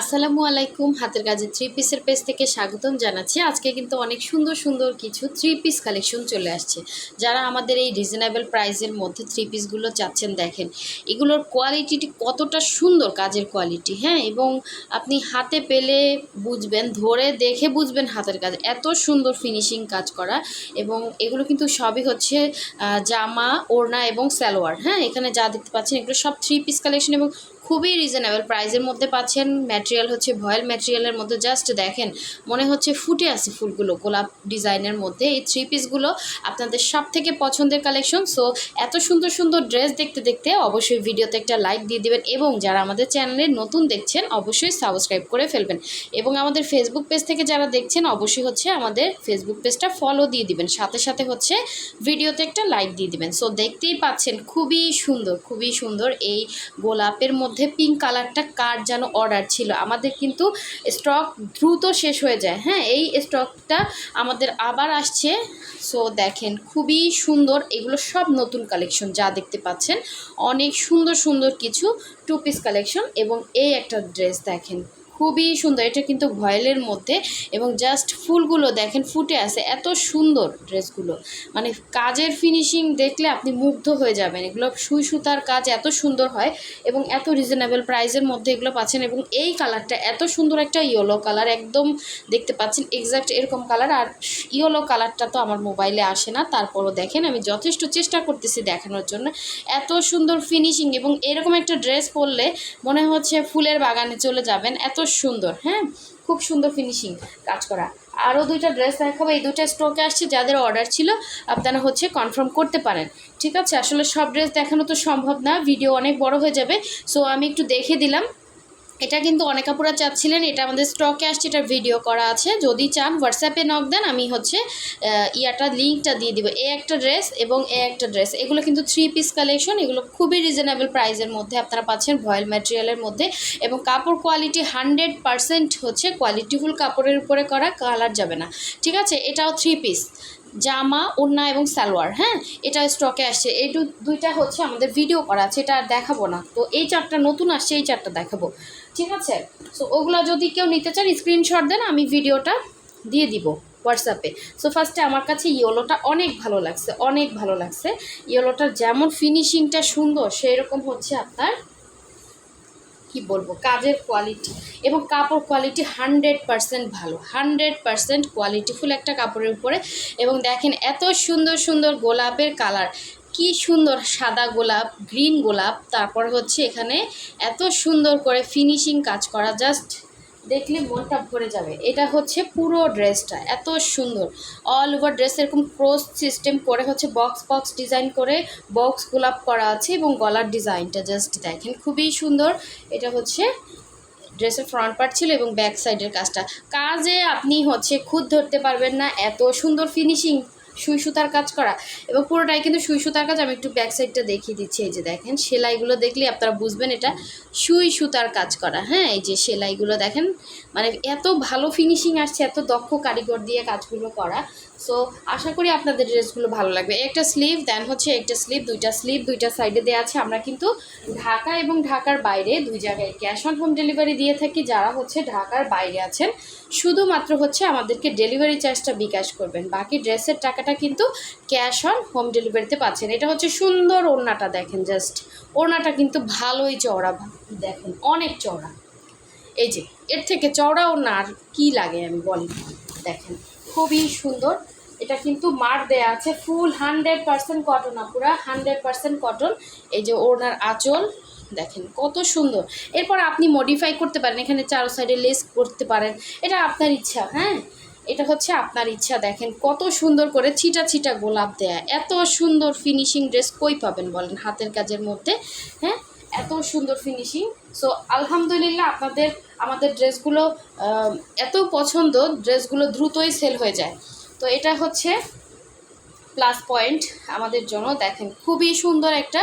আসসালামু আলাইকুম। হাতের কাজে থ্রি পিসের পেজ থেকে স্বাগতম জানাচ্ছি। আজকে কিন্তু অনেক সুন্দর সুন্দর কিছু থ্রি পিস কালেকশন চলে আসছে। যারা আমাদের এই রিজনেবল প্রাইসের মধ্যে থ্রি পিসগুলো চাচ্ছেন, দেখেন, এগুলোর কোয়ালিটিটি কতটা সুন্দর, কাজের কোয়ালিটি হ্যাঁ? এবং আপনি হাতে পেলে বুঝবেন, ধরে দেখে বুঝবেন হাতের কাজ। এত সুন্দর ফিনিশিং কাজ করা এবং এগুলো কিন্তু সবই হচ্ছে জামা, ওড়না এবং সালোয়ার হ্যাঁ? এখানে যা দেখতে পাচ্ছেন, এগুলো সব থ্রি পিস কালেকশন এবং খুবই রিজনেবল প্রাইসের মধ্যে পাচ্ছেন। ম্যাটেরিয়াল হচ্ছে ভয়েল ম্যাটেরিয়ালের মধ্যে। জাস্ট দেখেন, মনে হচ্ছে ফুটে আছে ফুলগুলো গোলাপ ডিজাইনের মধ্যে। এই থ্রি পিসগুলো আপনাদের সব থেকে পছন্দের কালেকশন সো এত সুন্দর সুন্দর ড্রেস দেখতে দেখতে অবশ্যই ভিডিওতে একটা লাইক দিয়ে দিবেন এবং যারা আমাদের চ্যানেলে নতুন দেখছেন, অবশ্যই সাবস্ক্রাইব করে ফেলবেন। এবং আমাদের ফেসবুক পেজ থেকে যারা দেখছেন, অবশ্যই হচ্ছে আমাদের ফেসবুক পেজটা ফলো দিয়ে দিবেন। সাথে সাথে হচ্ছে ভিডিওতে একটা লাইক দিয়ে দিবেন। সো দেখতেই পাচ্ছেন, খুবই সুন্দর খুবই সুন্দর এই গোলাপের মধ্যে পিঙ্ক কালারটা কার যেন অর্ডার ছিল? আমাদের কিন্তু স্টক দ্রুত শেষ হয়ে যায়। হ্যাঁ এই স্টকটা আমাদের আবার আসছে। সো দেখেন, খুবই সুন্দর। এগুলো সব নতুন কালেকশন যা দেখতে পাচ্ছেন। অনেক সুন্দর সুন্দর কিছু টু পিস কালেকশন এবং এই একটা ড্রেস দেখেন। খুবই সুন্দর। এটা কিন্তু ভয়েলের মধ্যে এবং জাস্ট ফুলগুলো দেখেন ফুটে আছে, এত সুন্দর ড্রেসগুলো। মানে কাজের ফিনিশিং দেখলে আপনি মুগ্ধ হয়ে যাবেন। এগুলো সুই সুতার কাজ এত সুন্দর হয় এবং এত রিজনেবল প্রাইসের মধ্যে এগুলো পাচ্ছেন এবং এই কালারটা এত সুন্দর একটা ইয়েলো কালার একদম দেখতে পাচ্ছেন এক্স্যাক্ট এরকম কালার আর ইয়েলো কালারটা তো আমার মোবাইলে আসে না, তারপরও দেখেন আমি যথেষ্ট চেষ্টা করতেছি দেখানোর জন্য। এত সুন্দর ফিনিশিং এবং এরকম একটা ড্রেস পরলে মনে হচ্ছে ফুলের বাগানে চলে যাবেন। এত সুন্দর হ্যাঁ? খুব সুন্দর ফিনিশিং কাজ করা। আরও দুইটা ড্রেস দেখাবো, এই দুইটা স্টকে আসছে, যাদের অর্ডার ছিল, আপনারা হচ্ছে কনফার্ম করতে পারেন, ঠিক আছে? আসলে সব ড্রেস দেখানো তো সম্ভব না ভিডিও অনেক বড় হয়ে যাবে সো আমি একটু দেখে দিলাম। এটা কিন্তু অনেক আপুরা চাচ্ছিলেন, এটা আমাদের স্টকে আসছে, এটার ভিডিও করা আছে। যদি চান হোয়াটসঅ্যাপে নক দেন, আমি হচ্ছে ইয়াটা লিঙ্কটা দিয়ে দিব। এ একটা ড্রেস এবং এ একটা ড্রেস এগুলো কিন্তু থ্রি পিস কালেকশন এগুলো খুবই রিজনেবল প্রাইসের মধ্যে আপনারা পাচ্ছেন ভয়েল ম্যাটেরিয়ালের মধ্যে। এবং কাপড় কোয়ালিটি হান্ড্রেড পারসেন্ট হচ্ছে কোয়ালিটিফুল কাপড়ের উপরে করা কালার যাবে না। ঠিক আছে? এটাও থ্রি পিস জামা, ওড়না এবং সালোয়ার হ্যাঁ? এটা স্টকে আসছে। এই দুইটা হচ্ছে আমাদের ভিডিও করা আছে, এটা আর দেখাবো না। তো এই চারটা নতুন আসছে, এই চারটা দেখাবো। ঠিক আছে? সো ওগুলো যদি কেউ নিতে চান স্ক্রিনশট দেন, আমি ভিডিওটা দিয়ে দিব হোয়াটসঅ্যাপে সো ফার্স্টে আমার কাছে ইয়েলোটা অনেক ভালো লাগছে, অনেক ভালো লাগছে। ইয়েলোটার যেমন ফিনিশিংটা সুন্দর সেই রকম হচ্ছে আপনার কি বলব, কাজের কোয়ালিটি এবং কাপড় কোয়ালিটি হান্ড্রেড পারসেন্ট ভালো হান্ড্রেড পারসেন্ট কোয়ালিটিফুল একটা কাপড়ের উপরে। এবং দেখেন এত সুন্দর সুন্দর গোলাপের কালার কি সুন্দর সাদা গোলাপ গ্রিন গোলাপ, তারপর হচ্ছে এখানে এত সুন্দর করে ফিনিশিং কাজ করা জাস্ট দেখলে মনটা ভরে যাবে। এটা হচ্ছে পুরো ড্রেসটা, এত সুন্দর। অল ওভার ড্রেস এরকম ক্রস সিস্টেম করে হচ্ছে বক্স বক্স ডিজাইন করে বক্স গোলাপ করা আছে এবং গলার ডিজাইনটা জাস্ট দেখেন, খুবই সুন্দর। এটা হচ্ছে ড্রেসের ফ্রন্ট পার্ট ছিল এবং ব্যাক সাইডের কাজটা। কাজে আপনি হচ্ছে খুদ ধরতে পারবেন না, এত সুন্দর ফিনিশিং সুই সুতার কাজ করা। এবং পুরোটাই কিন্তু সুই সুতার কাজ। আমি একটু ব্যাক সাইডটা দেখিয়ে দিচ্ছি, এই যে দেখেন, সেলাইগুলো দেখলে আপনারা বুঝবেন এটা সুই সুতার কাজ করা। হ্যাঁ এই যে সেলাইগুলো দেখেন মানে এত ভালো ফিনিশিং আসছে, এত দক্ষ কারিগর দিয়ে কাজগুলো করা। সো আশা করি আপনাদের ড্রেসগুলো ভালো লাগবে। একটা স্লিভ দেন হচ্ছে একটা স্লিভ দুইটা স্লিভ দুইটা সাইডে দেওয়া আছে। আমরা কিন্তু ঢাকা এবং ঢাকার বাইরে দুই জায়গায় ক্যাশ অন হোম ডেলিভারি দিয়ে থাকি। যারা হচ্ছে ঢাকার বাইরে আছেন, শুধুমাত্র হচ্ছে আমাদেরকে ডেলিভারি চার্জটা বিকাশ করবেন। বাকি ড্রেসের টাকাটা কিন্তু ক্যাশ অন হোম ডেলিভারিতে পাচ্ছেন। এটা হচ্ছে সুন্দর ওড়নাটা দেখেন জাস্ট ওড়নাটা কিন্তু ভালোই চওড়া দেখেন, অনেক চওড়া। এই যে, এর থেকে চওড়া ওড়না আর কী লাগে আমি বলি? দেখেন, খুবই সুন্দর। এটা কিন্তু মার দেয়া আছে ফুল হান্ড্রেড পার্সেন্ট কটন আপুরা হান্ড্রেড পার্সেন্ট কটন এই যে ওড়নার আঁচল, দেখেন কত সুন্দর। এরপর আপনি মডিফাই করতে পারেন, এখানে চারো সাইডে লেস করতে পারেন। এটা আপনার ইচ্ছা হ্যাঁ? এটা হচ্ছে আপনার ইচ্ছা, দেখেন কত সুন্দর করে ছিটা ছিটা গোলাপ দেয়া। এত সুন্দর ফিনিশিং ড্রেস কই পাবেন বলেন হাতের কাজের মধ্যে? হ্যাঁ? এত সুন্দর ফিনিশিং সো আলহামদুলিল্লাহ আপনাদের, আমাদের ড্রেসগুলো এত পছন্দ ড্রেসগুলো দ্রুতই সেল হয়ে যায়। তো এটা হচ্ছে প্লাস পয়েন্ট আমাদের জন্য, দেখেন খুবই সুন্দর একটা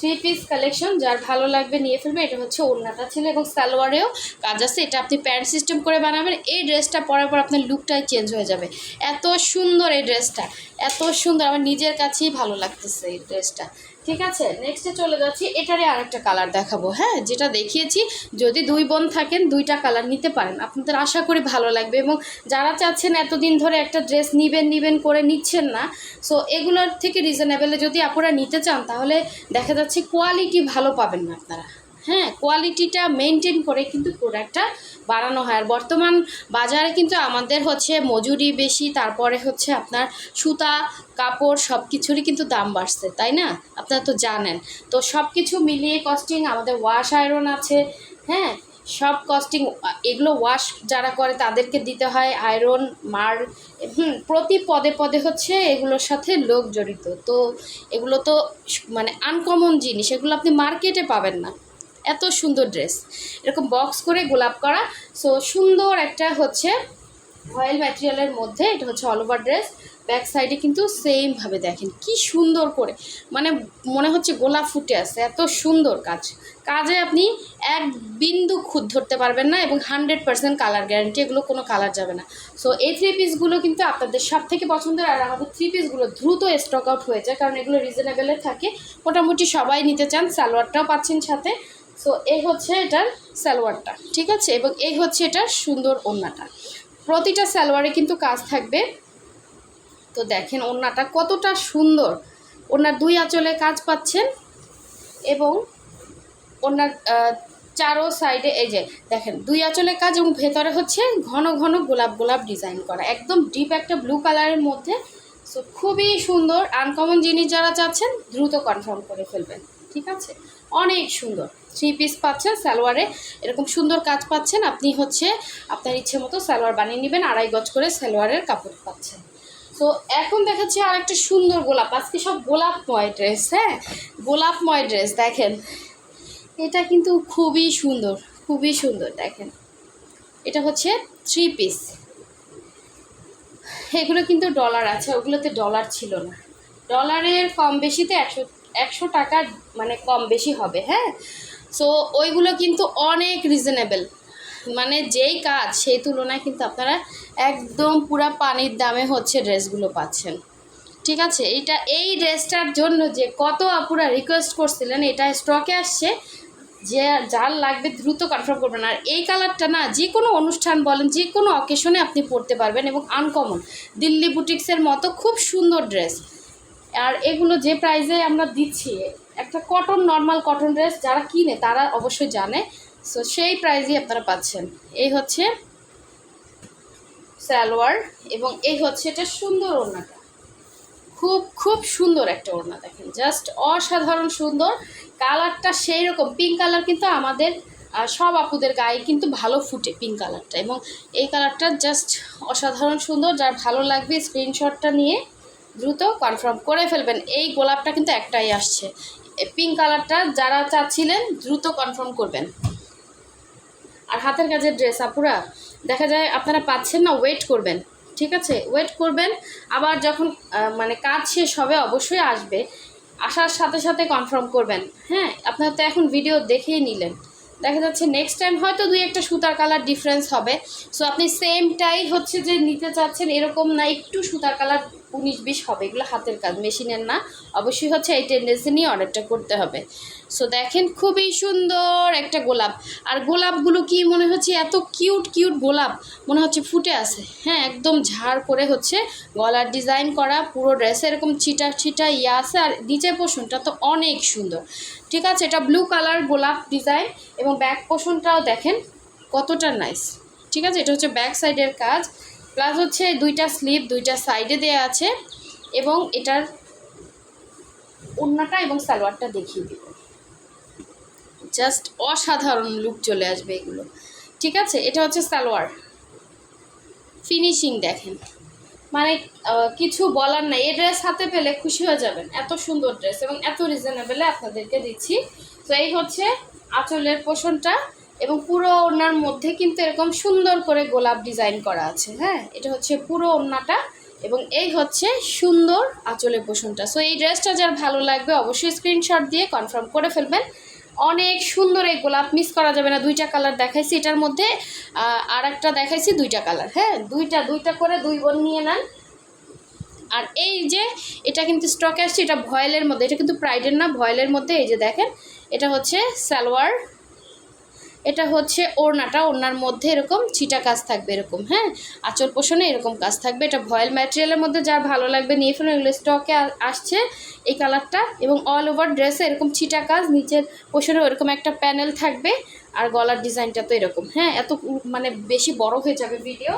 থ্রি পিস কালেকশন যার ভালো লাগবে নিয়ে ফেলবে, এটা হচ্ছে ওড়নাটা ছিল এবং সালোয়ারেও কাজ আছে। এটা আপনি প্যান্ট সিস্টেম করে বানাবেন, এই ড্রেসটা পরার পর আপনার লুকটাই চেঞ্জ হয়ে যাবে। এত সুন্দর এই ড্রেসটা এত সুন্দর, আমার নিজের কাছেই ভালো লাগতেছে এই ড্রেসটা ঠিক আছে নেক্সটে চলে যাচ্ছি, এটারই আরেকটা কালার দেখাবো হ্যাঁ? যেটা দেখিয়েছি, যদি দুই বোন থাকেন, দুইটা কালার নিতে পারেন। আপনাদের আশা করি ভালো লাগবে এবং যারা চাচ্ছেন এতদিন ধরে একটা ড্রেস নিবেন নিবেন করে নিচ্ছেন না সো এগুলোর থেকে রিজনেবেলে যদি আপনারা নিতে চান, তাহলে দেখা যাচ্ছে কোয়ালিটি ভালো পাবেন না আপনারা। হ্যাঁ কোয়ালিটিটা মেনটেন করে কিন্তু প্রোডাক্টটা বাড়ানো হয়। আর বর্তমান বাজারে কিন্তু আমাদের হচ্ছে মজুরি বেশি, তারপরে হচ্ছে আপনার সুতা, কাপড় সব কিছুরই কিন্তু দাম বাড়ছে, তাই না? আপনারা তো জানেন। তো সব কিছু মিলিয়ে কস্টিং আমাদের ওয়াশ আয়রন আছে হ্যাঁ? সব কস্টিং এগুলো ওয়াশ যারা করে তাদেরকে দিতে হয় আয়রন মার হুম, প্রতি পদে পদে হচ্ছে এগুলোর সাথে লোক জড়িত। তো এগুলো তো মানে আনকমন জিনিস, এগুলো আপনি মার্কেটে পাবেন না। এত সুন্দর ড্রেস। এরকম বক্স করে গোলাপ করা। সো সুন্দর একটা হচ্ছে অয়েল ম্যাটেরিয়ালের মধ্যে এটা হচ্ছে অল ওভার ড্রেস ব্যাক সাইডে কিন্তু সেমভাবে দেখেন, কি সুন্দর করে। মানে মনে হচ্ছে গোলাপ ফুটে আছে, এত সুন্দর কাজ। কাজে আপনি এক বিন্দু খুদ ধরতে পারবেন না এবং হান্ড্রেড পার্সেন্ট কালার গ্যারান্টি এগুলো কোনো কালার যাবে না। সো এই থ্রি পিসগুলো কিন্তু আপনাদের সব থেকে পছন্দের আর আমাদের থ্রি পিসগুলো দ্রুত স্টক আউট হয়ে যায়, কারণ এগুলো রিজনেবেলে থাকে। মোটামুটি সবাই নিতে চান, সালোয়ারটাও পাচ্ছেন সাথে। সো এই হচ্ছে এটার সালোয়ারটা, ঠিক আছে? এবং এই হচ্ছে এটার সুন্দর ওড়নাটা। প্রতিটা সালোয়ারে কিন্তু কাজ থাকবে। তো দেখেন ওড়নাটা কতটা সুন্দর। ওনার দুই আঁচলে কাজ পাচ্ছেন এবং ওনার চারো সাইডে এই যে, দেখেন দুই আঁচলে কাজ এবং ভেতরে হচ্ছে ঘন ঘন গোলাপ গোলাপ ডিজাইন করা। একদম ডিপ একটা ব্লু কালারের মধ্যে। সো খুবই সুন্দর। আনকমন জিনিস যারা চাচ্ছেন দ্রুত কনফার্ম করে ফেলবেন, ঠিক আছে? অনেক সুন্দর। থ্রি পিস পাচ্ছেন, সালোয়ারে। এরকম সুন্দর কাজ পাচ্ছেন, আপনি হচ্ছে আপনার ইচ্ছে মতো সালোয়ার বানিয়ে নেবেন, আড়াই গজ করে সালোয়ারের কাপড় পাচ্ছেন। তো এখন দেখাচ্ছি আর একটা সুন্দর গোলাপ, আজকে সব গোলাপময় ড্রেস হ্যাঁ? গোলাপময় ড্রেস দেখেন। এটা কিন্তু খুবই সুন্দর খুবই সুন্দর, দেখেন। এটা হচ্ছে থ্রি পিস এগুলো কিন্তু ডলার আছে, ওগুলোতে ডলার ছিল না। ডলারের কম বেশিতে একশো একশো টাকা মানে কম বেশি হবে হ্যাঁ? সো ওইগুলো কিন্তু অনেক রিজনেবল মানে যেই কাজ, সেই তুলনায় কিন্তু আপনারা একদম পুরা পানির দামে হচ্ছে ড্রেসগুলো পাচ্ছেন। ঠিক আছে? এইটা, এই ড্রেসটার জন্য যে কত আপুরা রিকোয়েস্ট করছিলেন, এটা স্টকে আসছে। যে যার লাগবে দ্রুত কনফার্ম করবেন। আর এই কালারটা না, যে কোনো অনুষ্ঠান বলেন, যে কোনো অকেশনে আপনি পরতে পারবেন এবং আনকমন দিল্লি বুটিক্সের মতো খুব সুন্দর ড্রেস আর এগুলো যে প্রাইজে আমরা দিচ্ছি একটা কটন নর্মাল কটন ড্রেস যারা কিনে, তারা অবশ্যই জানে। সো সেই প্রাইজই আপনারা পাচ্ছেন। এই হচ্ছে সালোয়ার এবং এই হচ্ছে এটা সুন্দর ওড়নাটা। খুব খুব সুন্দর একটা ওড়না, দেখেন। জাস্ট অসাধারণ সুন্দর। কালারটা সেই রকম পিঙ্ক কালার কিন্তু আমাদের সব আপুদের গায়ে কিন্তু ভালো ফুটে পিঙ্ক কালারটা এবং এই কালারটা জাস্ট অসাধারণ সুন্দর। যার ভালো লাগবে স্ক্রিনশটটা নিয়ে দ্রুত কনফার্ম করে ফেলবেন। এই গোলাপটা কিন্তু একটাই আসছে। পিঙ্ক কালারটা যারা চাচ্ছিলেন দ্রুত কনফার্ম করবেন। আর হাতের কাজের ড্রেস আপুরা, দেখা যায় আপনারা পাচ্ছেন না ওয়েট করবেন, ঠিক আছে? ওয়েট করবেন, আবার যখন মানে কাজ শেষ হবে, অবশ্যই আসবে, আসার সাথে সাথে কনফার্ম করবেন। হ্যাঁ আপনারা তো এখন ভিডিও দেখেই নিলেন। দেখা যাচ্ছে নেক্সট টাইম হয়তো দুই একটা সুতার কালার ডিফারেন্স হবে। সো আপনি সেমটাই হচ্ছে যে নিতে চাচ্ছেন, এরকম না, একটু সুতার কালার উনিশ বিশ হবে, এগুলো হাতের কাজ, মেশিনের না। অবশ্যই হচ্ছে এই টেন্ডেন্সি নিয়ে অর্ডারটা করতে হবে। সো দেখেন খুবই সুন্দর একটা গোলাপ। আর গোলাপগুলো কি মনে হচ্ছে, এত কিউট কিউট গোলাপ? মনে হচ্ছে ফুটে আছে। হ্যাঁ একদম ঝাড় করে হচ্ছে গলার ডিজাইন করা, পুরো ড্রেসে এরকম ছিটা ছিটা ইয়ে আছে, আর নিচের পোষণটা তো অনেক সুন্দর। ঠিক আছে, এটা ব্লু কালার গোলাপ ডিজাইন এবং ব্যাক পোষণটাও দেখেন কতটা নাইস ঠিক আছে, এটা হচ্ছে ব্যাক সাইডের কাজ। প্লাস হচ্ছে দুইটা স্লিপ দুইটা সাইডে দেওয়া আছে এবং এটার ওড়নাটা এবং সালোয়ারটা দেখিয়ে দিব। জাস্ট অসাধারণ লুক চলে আসবে এগুলো। ঠিক আছে, এটা হচ্ছে সালোয়ার। ফিনিশিং দেখেন। মানে কিছু বলার নাই। এই ড্রেস হাতে পেলে খুশি হয়ে যাবেন। এত সুন্দর ড্রেস এবং এত রিজনেবলে আপনাদেরকে দিচ্ছি। তো এই হচ্ছে আঁচলের পোষণটা এবং পুরো ওড়নার মধ্যে কিন্তু এরকম সুন্দর করে গোলাপ ডিজাইন করা আছে হ্যাঁ? এটা হচ্ছে পুরো ওড়নাটা এবং এই হচ্ছে সুন্দর আঁচলের পোষণটা। সো এই ড্রেসটা যার ভালো লাগবে অবশ্যই স্ক্রিনশট দিয়ে কনফার্ম করে ফেলবেন। অনেক সুন্দর এই গোলাপ মিস করা যাবে না, দুইটা কালার দেখাইছি। এটার মধ্যে আর একটা দেখাইছি, দুইটা কালার হ্যাঁ? দুইটা দুইটা করে দুই বোন নিয়ে নেন। আর এই যে, এটা কিন্তু স্টকে আসছে, এটা ভয়েলের মধ্যে, এটা কিন্তু প্রাইডের না, ভয়েলের মধ্যে, এই যে দেখেন, এটা হচ্ছে সালোয়ার এটা হচ্ছে ওড়নাটা, ওড়নার মধ্যে এরকম ছিটা কাজ থাকবে এরকম হ্যাঁ? আঁচল পোষণে এরকম কাজ থাকবে। এটা ভয়েল ম্যাটেরিয়ালের মধ্যে যার ভালো লাগবে নিয়ে ফেলুন, এগুলো স্টকে আসছে এই কালারটা। এবং অল ওভার ড্রেসে এরকম ছিটা কাজ, নিচের পোষণে এরকম একটা প্যানেল থাকবে। আর গলার ডিজাইনটা তো এরকম হ্যাঁ? এত মানে বেশি বড় হয়ে যাবে ভিডিও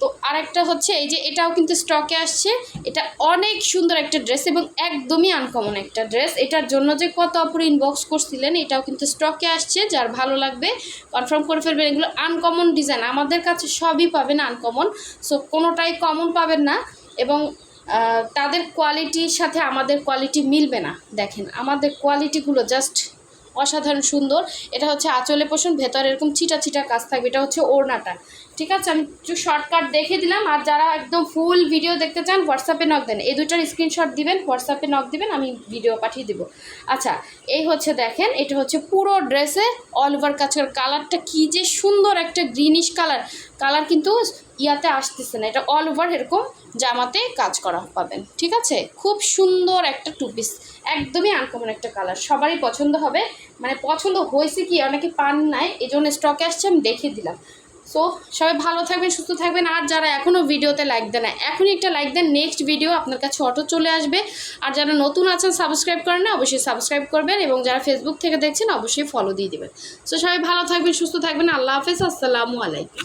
তো আরেকটা হচ্ছে এই যে এটাও কিন্তু স্টকে আসছে। এটা অনেক সুন্দর একটা ড্রেস এবং একদমই আনকমন একটা ড্রেস এটার জন্য যে কত অপর ইনবক্স করছিলেন, এটাও কিন্তু স্টকে আসছে, যার ভালো লাগবে। কনফার্ম করে ফেলবেন, এগুলো আনকমন ডিজাইন আমাদের কাছে সবই পাবেন আনকমন সো কোনোটাই কমন পাবেন না এবং তাদের কোয়ালিটির সাথে আমাদের কোয়ালিটি মিলবে না। দেখেন, আমাদের কোয়ালিটিগুলো জাস্ট অসাধারণ সুন্দর। এটা হচ্ছে আঁচলে পোষণ, ভেতরে এরকম ছিটা ছিটা কাজ থাকবে। এটা হচ্ছে ওড়নাটা। ঠিক আছে, আমি একটু শর্টকাট দেখে দিলাম। আর যারা একদম ফুল ভিডিও দেখতে চান হোয়াটসঅ্যাপে নক দেন। এই দুটার স্ক্রিনশট দিবেন হোয়াটসঅ্যাপে নক দিবেন, আমি ভিডিও পাঠিয়ে দিব। আচ্ছা এই হচ্ছে দেখেন, এটা হচ্ছে পুরো ড্রেসে অল ওভার কাছের কালারটা কী যে সুন্দর একটা গ্রিনিশ কালার কালার কিন্তু ইয়াতে আসতেছে না, এটা অল ওভার এরকম জামাতে কাজ করা পাবেন, ঠিক আছে? খুব সুন্দর একটা টু পিস একদমই আনকমন একটা কালার সবারই পছন্দ হবে মানে পছন্দ হয়েছে কি অনেকে পান নাই এই জন্য স্টকে আসছে, আমি দেখিয়ে দিলাম। সো সবাই ভালো থাকবেন, সুস্থ থাকবেন। আর যারা এখনও ভিডিওতে লাইক দেন না, এখনই একটা লাইক দেন। নেক্সট ভিডিও আপনার কাছে অটো চলে আসবে। আর যারা নতুন আছেন সাবস্ক্রাইব করেন না, অবশ্যই সাবস্ক্রাইব করবেন এবং যারা ফেসবুক থেকে দেখছেন, অবশ্যই ফলো দিয়ে দেবেন। সো সবাই ভালো থাকবেন, সুস্থ থাকবেন। আল্লাহ হাফেজ, আসসালামু আলাইকুম।